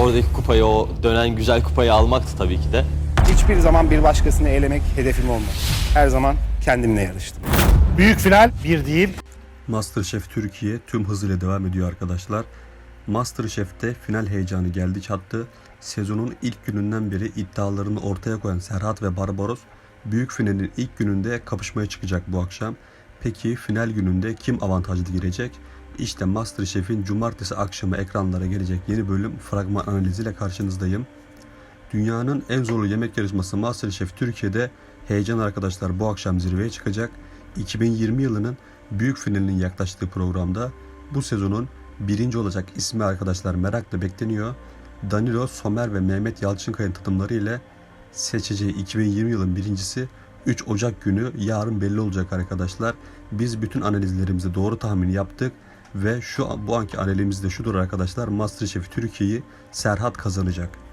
Oradaki kupayı, o dönen güzel kupayı almaktı tabii ki de. Hiçbir zaman bir başkasını elemek hedefim olmadı. Her zaman kendimle yarıştım. Büyük final bir değil. Masterchef Türkiye tüm hızıyla devam ediyor arkadaşlar. Masterchef'te final heyecanı geldi çattı. Sezonun ilk gününden beri iddialarını ortaya koyan Serhat ve Barbaros büyük finalin ilk gününde kapışmaya çıkacak bu akşam. Peki final gününde kim avantajlı girecek? İşte Masterchef'in cumartesi akşamı ekranlara gelecek yeni bölüm fragman analiziyle karşınızdayım. Dünyanın en zorlu yemek yarışması MasterChef Türkiye'de heyecan arkadaşlar bu akşam zirveye çıkacak. 2020 yılının büyük finalinin yaklaştığı programda bu sezonun birinci olacak ismi arkadaşlar merakla bekleniyor. Danilo, Somer ve Mehmet Yalçınkaya'nın tadımları ile seçeceği 2020 yılın birincisi 3 Ocak günü yarın belli olacak arkadaşlar. Biz bütün analizlerimizi doğru tahmin yaptık ve şu bu anki analizimiz de şudur arkadaşlar. MasterChef Türkiye'yi Serhat kazanacak.